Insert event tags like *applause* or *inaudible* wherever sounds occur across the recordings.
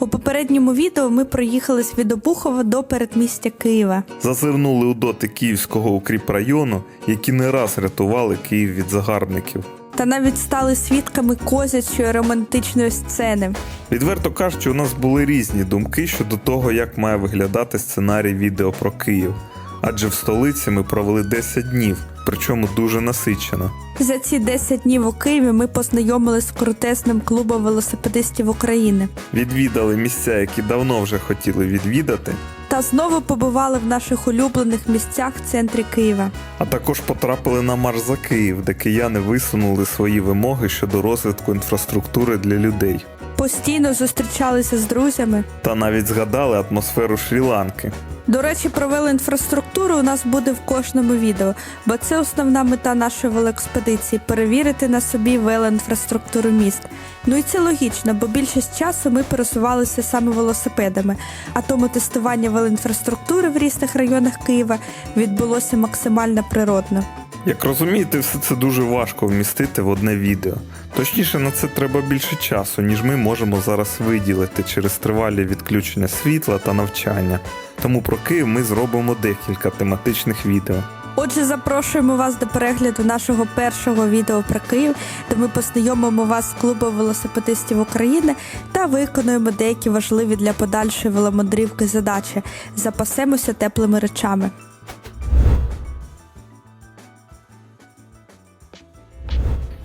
У попередньому відео ми проїхались від Обухова до передмістя Києва. зазирнули у доти Київського укріпрайону, які не раз рятували Київ від загарбників. Та навіть стали свідками козячої романтичної сцени. Відверто кажучи, у нас були різні думки щодо того, як має виглядати сценарій відео про Київ. Адже в столиці ми провели 10 днів, причому дуже насичено. За ці 10 днів у Києві ми познайомились з крутесним клубом велосипедистів України. Відвідали місця, які давно вже хотіли відвідати, Та знову побували в наших улюблених місцях в центрі Києва. а також потрапили на марш за Київ, де кияни висунули свої вимоги щодо розвитку інфраструктури для людей. Постійно зустрічалися з друзями. Та навіть згадали атмосферу Шрі-Ланки. До речі, про велоінфраструктуру у нас буде в кожному відео, бо це основна мета нашої велоекспедиції перевірити на собі велоінфраструктуру міст. Ну і це логічно, бо більшість часу ми пересувалися саме велосипедами, а тому тестування велоінфраструктури в різних районах Києва відбулося максимально природно. Як розумієте, все це дуже важко вмістити в одне відео. Точніше, на це треба більше часу, ніж ми можемо зараз виділити через тривалі відключення світла та навчання. Тому про Київ ми зробимо декілька тематичних відео. Отже, запрошуємо вас до перегляду нашого першого відео про Київ, де ми познайомимо вас з клубом велосипедистів України та виконуємо деякі важливі для подальшої веломандрівки задачі. Запасемося теплими речами.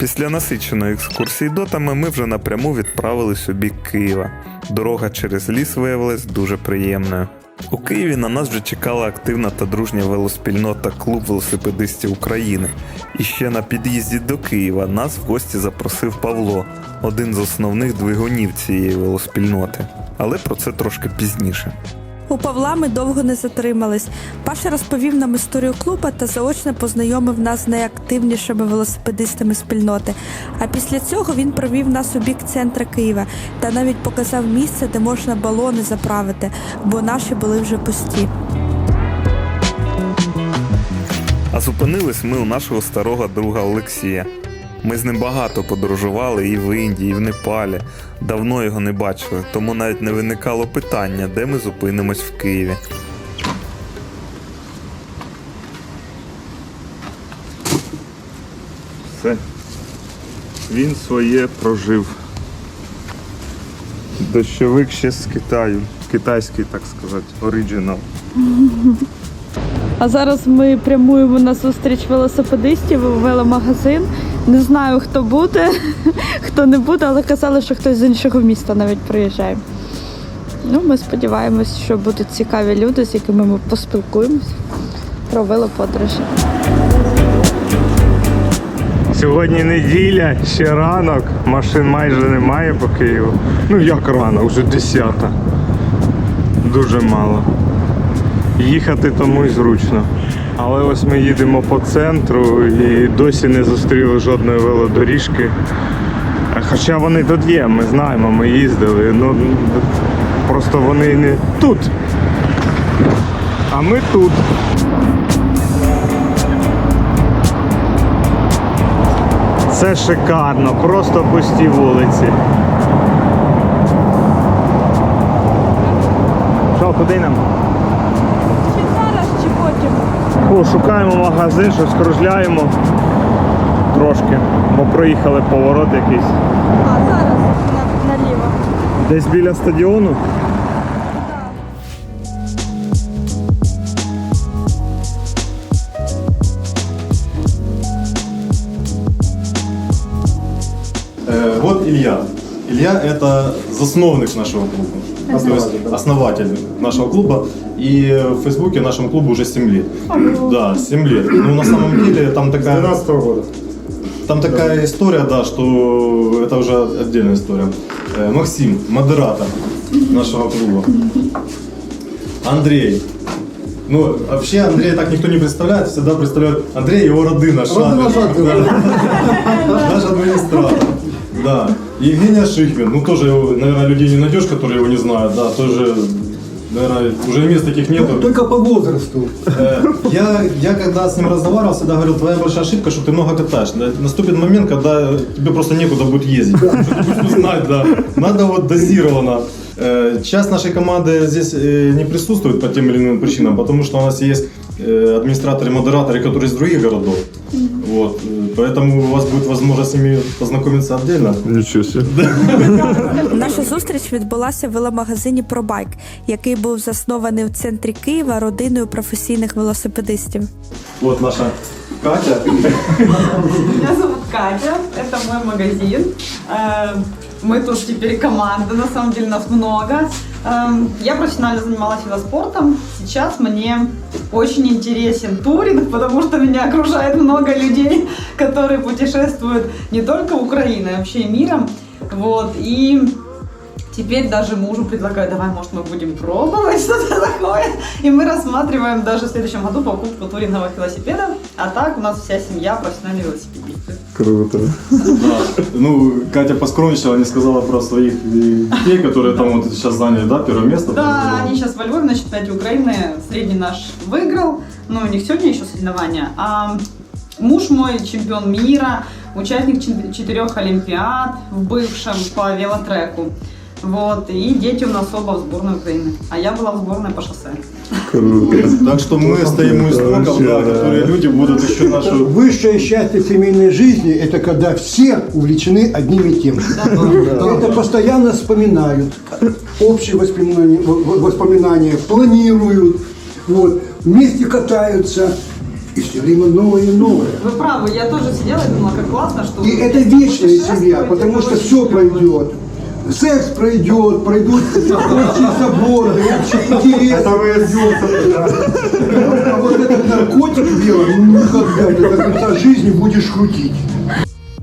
Після насиченої екскурсії дотами ми вже напряму відправились у бік Києва. Дорога через ліс виявилась дуже приємною. У Києві на нас вже чекала активна та дружня велоспільнота Клуб велосипедистів України. І ще на під'їзді до Києва нас в гості запросив Павло, один з основних двигунів цієї велоспільноти. Але про це трошки пізніше. У Павла ми довго не затримались. Паша розповів нам історію клуба та заочно познайомив нас з найактивнішими велосипедистами спільноти. А після цього він провів нас у бік центра Києва та навіть показав місце, де можна балони заправити, бо наші були вже пусті. А зупинились ми у нашого старого друга Олексія. Ми з ним багато подорожували і в Індії, і в Непалі. Давно його не бачили, тому навіть не виникало питання, де ми зупинимось в Києві. Все. Він своє прожив. Дощовик ще з Китаю. Китайський, так сказати, оригінал. А зараз ми прямуємо на зустріч велосипедистів у веломагазин. Не знаю, хто буде, *laughs* хто не буде, але казали, що хтось з іншого міста навіть приїжджає. Ну, ми сподіваємось, що будуть цікаві люди, з якими ми поспілкуємось про велоподорожі. Сьогодні неділя, ще ранок, машин майже немає по Києву. Ну як рано, вже 10. Дуже мало. Їхати тому й зручно. Але ось ми їдемо по центру і досі не зустріли жодної велодоріжки. Хоча вони тут є, ми знаємо, ми їздили. Ну просто вони не тут. А ми тут. Це шикарно, просто пусті вулиці. Що, куди нам? Потім? Шукаємо магазин, щось кружляємо трошки, бо проїхали поворот якийсь. А зараз наліво. Десь біля стадіону. Э, Вот Илья. Илья – это засновник нашего клуба. То есть основатель нашего клуба. И в Фейсбуке нашему клубу уже 7 лет. Да, 7 лет. Ну, на самом деле, там такая... 12 года. Там такая история, да, что это уже отдельная история. Э, Максим, модератор нашего клуба. Андрей, Ну, вообще Андрея так никто не представляет, всегда представляют Андрей его родына, Шадрин. Да. *laughs* Наш администратор. Да. И Евгения Шихмин, ну тоже, его, наверное, людей не найдешь, которые его не знают, да, тоже, наверное, уже мест таких нету. Только по возрасту. Э, Я, я когда с ним разговаривал, всегда говорил, твоя большая ошибка, что ты много катаешь. Да, Наступит момент, когда тебе просто некуда будет ездить. Что ты будешь узнать, да. Надо вот дозированно. Э, Часть нашей команды здесь э, не присутствует по тем или иным причинам, потому что у нас есть э, администраторы, модераторы, которые из других городов. Вот. э, Поэтому у вас будет возможность с ними познакомиться отдельно. Нічого себе. Наша зустріч відбулася в веломагазині Пробайк, який був заснований у центрі Києва родиною професійних велосипедистів. Вот наша Катя. Меня зовут Катя, это мой магазин. Э, Мы тут теперь команда, на самом деле нас много. Эм, Я профессионально занималась велоспортом. Сейчас мне очень интересен туринг, потому что меня окружает много людей, *laughs* которые путешествуют не только Украиной, а вообще миром. Вот. И Теперь даже мужу предлагаю, давай, может, мы будем пробовать *laughs* что-то такое. И мы рассматриваем даже в следующем году покупку туринговых велосипедов. А так у нас вся семья профессиональные велосипедисты. Круто. Да. Ну, Катя поскромничала, не сказала про своих э, детей, которые там вот сейчас заняли, да, первое место. Да, они сейчас во Львове на чемпионате Украины. Средний наш выиграл. Но у них сегодня еще соревнования. А муж мой чемпион мира, участник четырех олимпиад в бывшем по велотреку. Вот, и дети у нас оба в сборной Украины. А я была в сборной по шоссе. Круто. *laughs* Так что мы стоим у истоков, да, которые люди будут еще *laughs* нашу... Высшее счастье семейной жизни – это когда все увлечены одним и тем же. Это постоянно вспоминают, общие воспоминания, воспоминания планируют, вот, вместе катаются, и все время новое и новое. Вы правы, я тоже сидела и думала, как классно, что... И это вечная семья, потому что все пройдет. Секс пройдет, пройдут прочие заборы, интересы пройдет. А вот этот наркотик белый, ну никогда ты до конца жизни будешь крутить.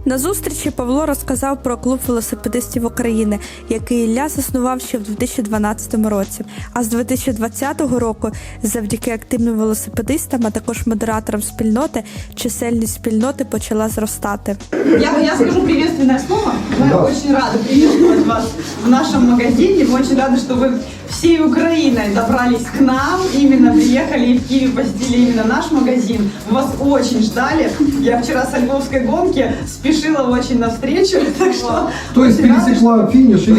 На зустрічі Павло розказав про клуб велосипедистів України, який Ілля заснував ще в 2012 році. А з 2020 року, завдяки активним велосипедистам, а також модераторам спільноти, чисельність спільноти почала зростати. Я, я скажу приветственное слово. Мы очень рады приветствовать вас в нашем магазине. Мы очень рады, что вы всей Украиной добрались к нам. Именно приехали и в Киеве посетили именно наш магазин. Мы вас очень ждали. Я вчера со львовской гонки спешила очень навстречу. *laughs* Так что То есть *laughs* очень рада, пересекла финиш и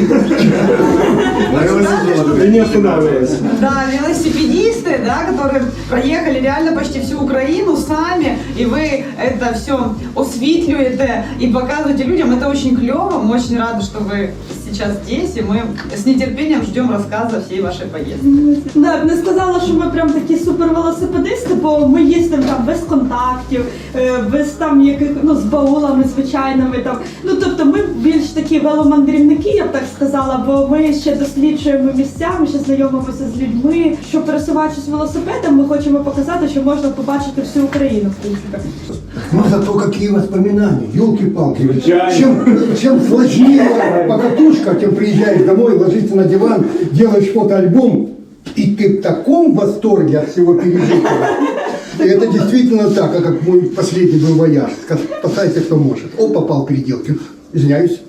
И не останавливаясь. Да, велосипедисты, да, которые проехали реально почти всю Украину сами, и вы это все осветливаете и показываете людям. Это очень клево. Мы очень рады, что вы сейчас здесь, и мы с нетерпением ждем рассказа всей вашей поездки. Да, не сказала, що ми прям такі супервелосипедисти, бо ми їздимо там без контактів, е, без там яких ну з баулами звичайними там. Ну тобто ми більш такі веломандрівники, я б так сказала, бо ми ще досліджуємо місця, ми ще знайомимося з людьми. Що пересуваючись велосипедом, ми хочемо показати, що можна побачити всю Україну, в принципі. Ну зато какие воспоминания, елки-палки. Чем, чем сложнее покатушка, тем приезжаешь домой, ложишься на диван, делаешь фотоальбом, и ты в таком восторге от всего пережитого. И это действительно так, а как мой последний был вояж. Спасайся, кто может. О, попал в переделки. Извиняюсь.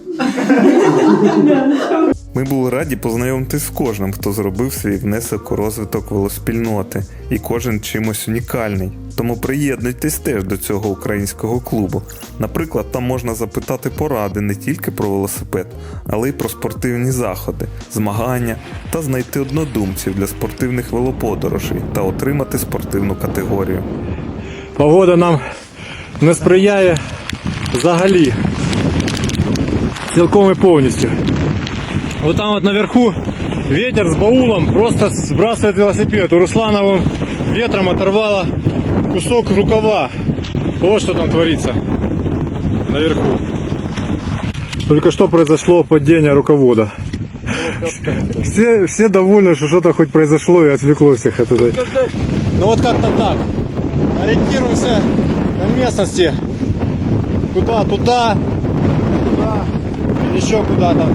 Ми були раді познайомитись з кожним, хто зробив свій внесок у розвиток велоспільноти, і кожен чимось унікальний. Тому приєднуйтесь теж до цього українського клубу. Наприклад, там можна запитати поради не тільки про велосипед, але й про спортивні заходи, змагання та знайти однодумців для спортивних велоподорожей та отримати спортивну категорію. Погода нам не сприяє взагалі. Цілком і повністю. Вот там вот наверху ветер с баулом просто сбрасывает велосипед. У Руслана вон ветром оторвало кусок рукава. Вот что там творится наверху. Только что произошло падение руковода. Все, все довольны, что что-то хоть произошло и отвлекло всех от этой. Ну вот как-то так. Ориентируемся на местности. Куда, туда, туда, еще куда-то.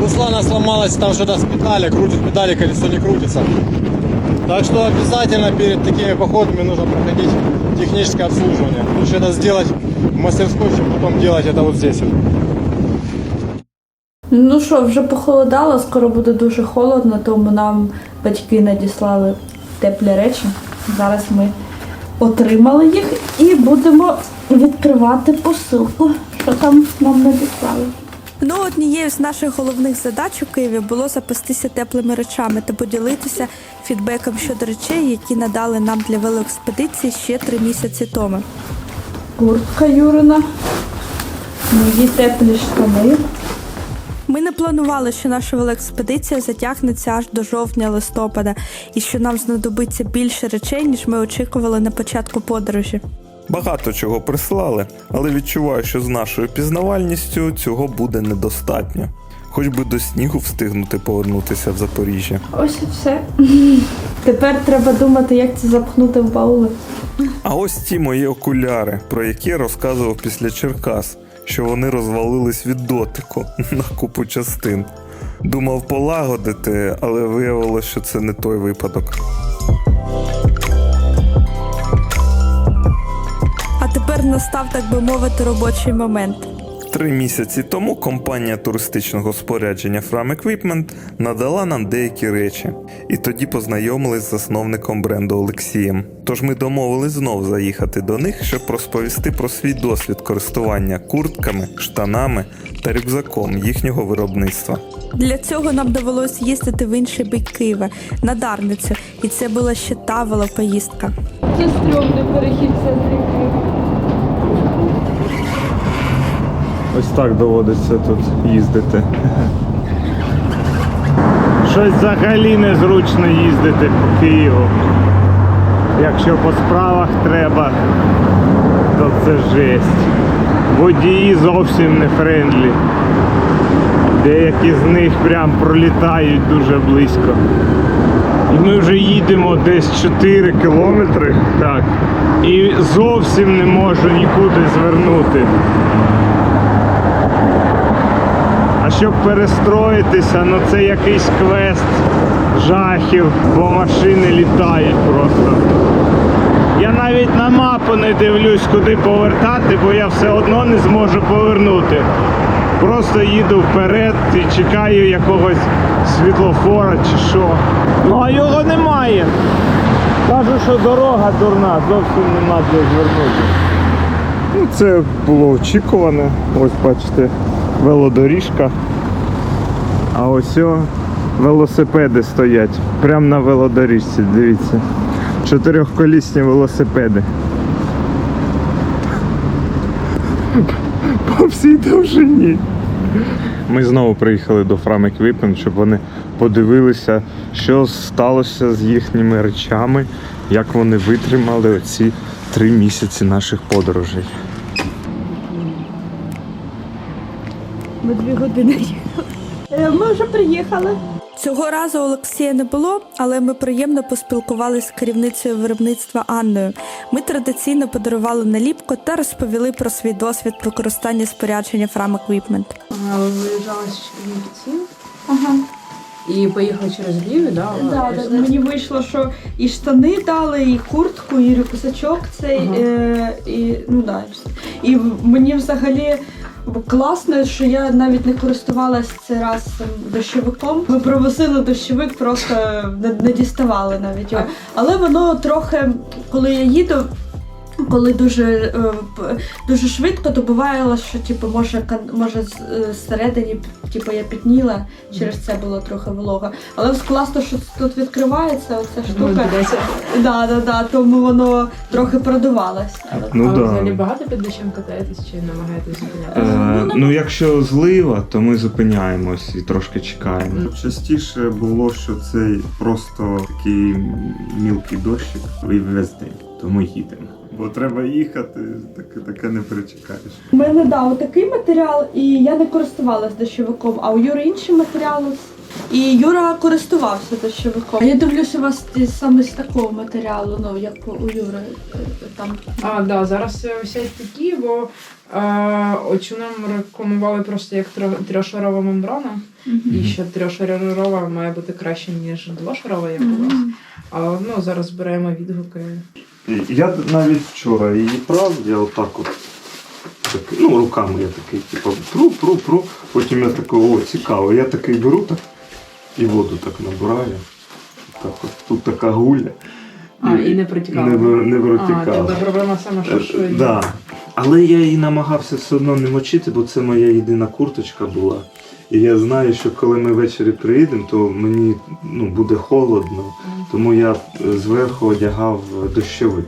Руслана сломалась там что-то с педали, крутит педали, колесо не крутится. Так что обязательно перед такими походами нужно проходить техническое обслуживание. Лучше это сделать в мастерской, чем потом делать это вот здесь. Ну що, вже похолодало, скоро буде дуже холодно, тому нам батьки надіслали теплі речі. Зараз ми отримали їх і будемо відкривати посилку, що там нам надіслали. Ну, однією з наших головних задач у Києві було запастися теплими речами та поділитися фідбеком щодо речей, які надали нам для велоекспедиції ще три місяці тому. Куртка Юрина, мої теплі штани. Ми не планували, що наша велоекспедиція затягнеться аж до жовтня-листопада і що нам знадобиться більше речей, ніж ми очікували на початку подорожі. Багато чого прислали, але відчуваю, що з нашою пізнавальністю цього буде недостатньо. Хоч би до снігу встигнути повернутися в Запоріжжя. Ось і все. *laughs* Тепер треба думати, як це запхнути в баули. А ось ті мої окуляри, про які я розказував після Черкас, що вони розвалились від дотику *laughs* на купу частин. Думав полагодити, але виявилося, що це не той випадок. Настав, так би мовити, робочий момент. Три місяці тому компанія туристичного спорядження Fram Equipment надала нам деякі речі, і тоді познайомились з засновником бренду Олексієм. Тож ми домовились знов заїхати до них, щоб розповісти про свій досвід користування куртками, штанами та рюкзаком їхнього виробництва. Для цього нам довелось їздити в інший бік Києва на Дарницю, і це була ще та велопоїздка. Це стрьомний перехід центрі Києва. Ось так доводиться тут їздити. Щось взагалі незручно їздити по Києву. Якщо по справах треба, то це жесть. Водії зовсім не френдлі. Деякі з них прям пролітають дуже близько. І ми вже їдемо десь 4 кілометри, так, і зовсім не можу нікуди звернути. Щоб перестроїтися, ну це якийсь квест жахів, бо машини літають просто. Я навіть на мапу не дивлюсь, куди повертати, бо я все одно не зможу повернути. Просто їду вперед і чекаю якогось світлофора чи що. Ну а його немає. Кажу, що дорога дурна, зовсім нема де звернути. Ну, це було очікуване. Ось бачите, велодоріжка. А ось велосипеди стоять. Прямо на велодоріжці, дивіться. Чотирьохколісні велосипеди. По всій довжині. Ми знову приїхали до Fram Equipment, щоб вони подивилися, що сталося з їхніми речами, як вони витримали оці три місяці наших подорожей. Ми дві години їхали. Е, Ми вже приїхали. Цього разу Олексія не було, але ми приємно поспілкувалися з керівницею виробництва Анною. Ми традиційно подарували наліпку та розповіли про свій досвід використання спорядження Fram Equipment. Ага, ви з Чернівців Ага. і поїхали через Львів, да? Да, да, мені вийшло, що і штани дали, і куртку, і рюкзачок цей, Ага. е, і ну да, і і мені взагалі. Класно, що я навіть не користувалась цей раз дощовиком. Ми провозили дощовик, просто не, не діставали навіть його. Але воно трохи, коли я їду, коли дуже, е, п- дуже швидко, то буває, що типу, може, може е, зсередині типу, я пітніла, через це було трохи волога. Але класно, що тут відкривається оця штука. Да, да, да, тому воно трохи продувалось. Ну а да. взагалі багато під дощем катаєтесь чи намагаєтесь зупинятися? Е, ну, якщо злива, то ми зупиняємось і трошки чекаємо. Частіше було, що цей просто такий мілкий дощик і весь день, то ми їдемо. Бо треба їхати, таке, таке не перечекаєш. У мене да, такий матеріал, і я не користувалась дощовиком, а у Юри інший матеріал. І Юра користувався дощовиком. А я дивлюся, у вас саме з такого матеріалу, ну як у Юри е, там. А, да, зараз е, висять такі, бо е, оцю нам рекламували просто як трьошарова мембрана. І що трьошарова має бути краще, ніж двошарова, як у вас. Але ну, зараз збираємо відгуки. Я навіть вчора її прав, я отак от. Так, ну, руками я такий, типу, пру, пру, пру. Потім я такий, о, цікаво. Я такий беру так і воду так набираю. Так от, тут така гуля. А, і не протікало. Не, не А, тобто проблема саме, що Е, швидко. Да. Але я її намагався все одно не мочити, бо це моя єдина курточка була. І я знаю, що коли ми ввечері приїдемо, то мені ну, буде холодно, тому я е, зверху одягав дощовик.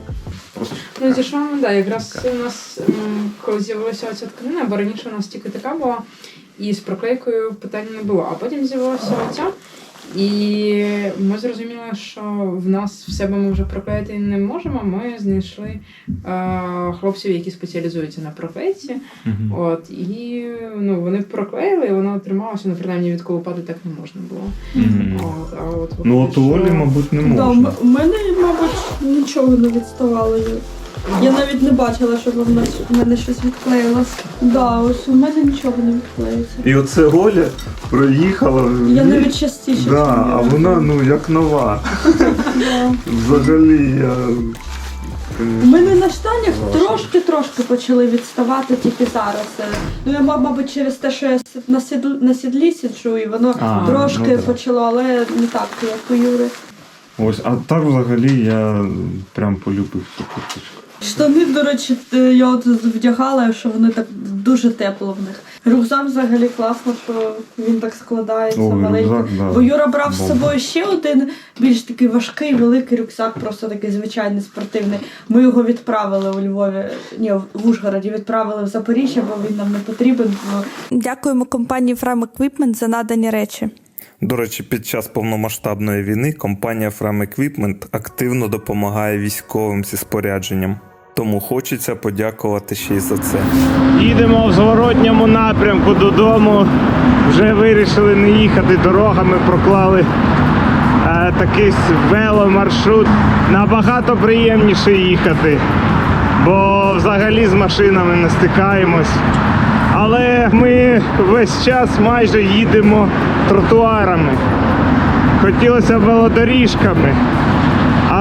Ну, зі швами, да, якраз у нас, коли з'явилася оця тканина, бо раніше у нас тільки така була, і з проклейкою питань не було. А потім з'явилася оця. І ми зрозуміли, що в нас в себе ми вже проклеїти не можемо. Ми знайшли е, хлопців, які спеціалізуються на проклейці. От, і ну, вони проклеїли, і воно трималося, ну, принаймні від колопати так не можна було. От, а от, Ну от виходить, Олі, мабуть, не Да, можна. м- у мене, мабуть, нічого не відставало. Я навіть не бачила, щоб в нас- в мене щось відклеїлось. Да, ось у мене нічого не відклеїться. І оце Оля проїхала. Я навіть частіше. Да, а чую. вона ну як нова. Да. *laughs* Взагалі я. У мене на штанях трошки-трошки почали відставати тільки зараз. Е, Ну я маб- мабуть через те, що я на сідлі, на сідлі сиджу, і воно А, трошки ну да. почало, але не так, як у Юри. Ось, а так взагалі я прям полюбив цю курточку. Штани, до речі, е, я от вдягала, що вони так дуже тепло в них. Рюкзак взагалі класно, що він так складається Ой, маленький. рюкзак, да. Бо Юра брав з собою ще один більш такий важкий, великий рюкзак, просто такий звичайний спортивний. Ми його відправили у Львові, ні, в Ужгороді відправили в Запоріжжя, бо він нам не потрібен. Бо Дякуємо компанії Frame Equipment за надані речі. До речі, під час повномасштабної війни компанія Frame Equipment активно допомагає військовим зі спорядженням. Тому хочеться подякувати ще й за це. Їдемо в зворотньому напрямку додому. Вже вирішили не їхати дорогами, проклали е, такий веломаршрут. Набагато приємніше їхати, бо взагалі з машинами не стикаємось. Але ми весь час майже їдемо тротуарами. Хотілося велодоріжками,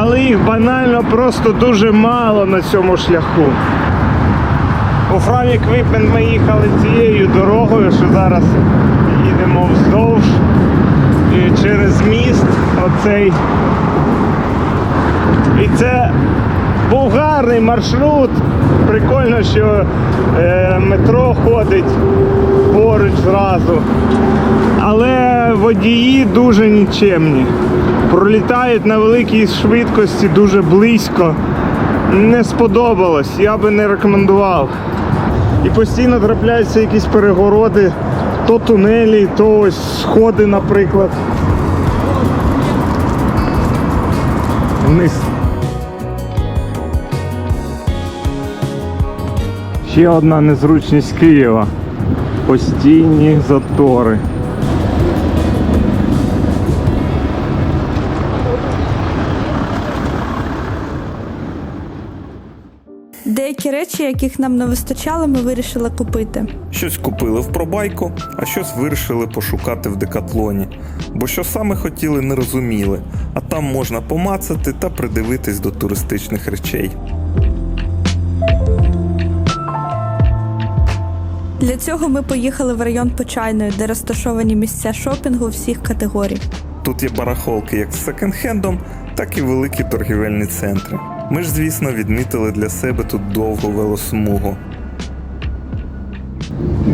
але їх банально просто дуже мало на цьому шляху. У Фрам Equipment ми їхали цією дорогою, що зараз їдемо вздовж і через міст оцей. І це був гарний маршрут. Прикольно, що е, метро ходить поруч зразу. Але водії дуже нічемні. Пролітають на великій швидкості дуже близько. Не сподобалось, я би не рекомендував. І постійно трапляються якісь перегороди, то тунелі, то ось сходи, наприклад. Вниз. Ще одна незручність Києва. Постійні затори. Речі, яких нам не вистачало, ми вирішили купити. Щось купили в пробайку, а щось вирішили пошукати в декатлоні. Бо що саме хотіли, не розуміли, а там можна помацати та придивитись до туристичних речей. Для цього ми поїхали в район Почайної, де розташовані місця шопінгу всіх категорій. Тут є барахолки як з секонд-хендом, так і великі торгівельні центри. Ми ж, звісно, відмітили для себе тут довгу велосмугу.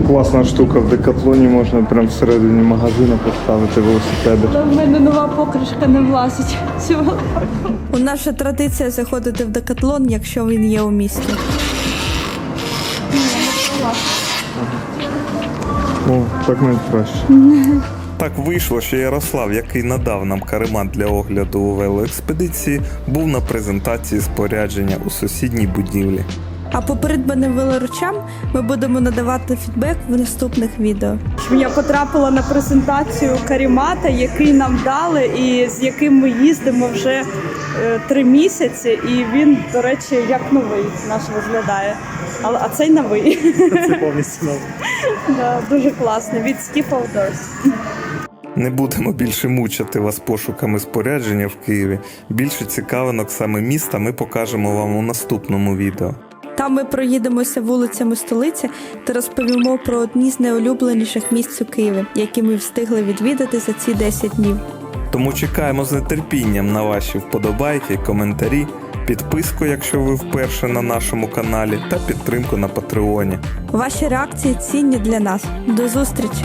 Класна штука в декатлоні можна прямо всередині магазину поставити велосипеди. В мене нова покришка не влазить. Цього. У нас же традиція заходити в декатлон, якщо він є у місті. О, так навіть краще. *laughs* Так вийшло, що Ярослав, який надав нам каремат для огляду у велоекспедиції, був на презентації спорядження у сусідній будівлі. А по придбаним велоручам ми будемо надавати фідбек в наступних відео. Я потрапила на презентацію карімата, який нам дали, і з яким ми їздимо вже е, три місяці. І він, до речі, як новий наш виглядає. Але а цей новий. Це повністю новий. *laughs* да, дуже класний. Від Skip Outdoors. Не будемо більше мучити вас пошуками спорядження в Києві. Більше цікавинок саме міста ми покажемо вам у наступному відео. Там ми проїдемося вулицями столиці та розповімо про одні з найулюбленіших місць у Києві, які ми встигли відвідати за ці 10 днів. Тому чекаємо з нетерпінням на ваші вподобайки, коментарі, підписку, якщо ви вперше на нашому каналі, та підтримку на Патреоні. Ваші реакції цінні для нас. До зустрічі!